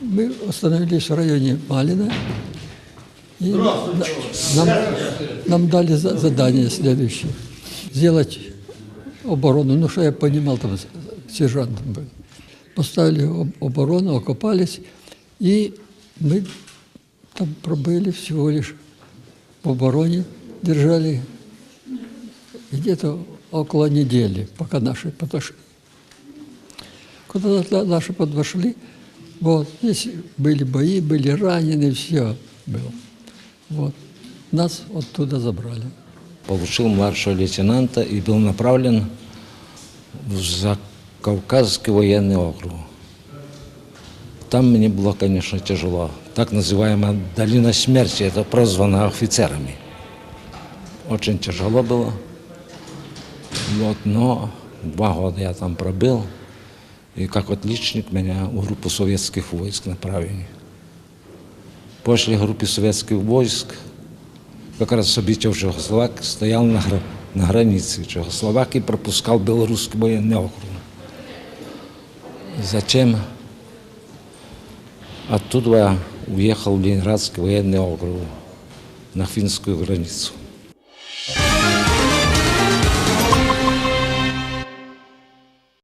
Мы остановились в районе Малина. И на- нам, нам дали за- задание следующее. Сделать оборону. Ну, что я понимал, там сержантом был. Поставили об- оборону, окопались. И мы там пробыли всего лишь в обороне. Держали где-то около недели, пока наши подошли. Когда на- наши подошли, вот, здесь были бои, были ранены, все было. Вот. Нас оттуда забрали. Получил младшего лейтенанта и был направлен в Закавказский военный округ. Там мне было, конечно, тяжело. Так называемая долина смерти, это прозвано офицерами. Очень тяжело было. Вот, но два года я там пробыл. И как отличник меня в группу советских войск направили. После группы советских войск как раз события в Чехословакии стоял на, гра- на границе Чехословакии, пропускал белорусский военный округ. Затем оттуда я уехал в Ленинградский военный округ на финскую границу.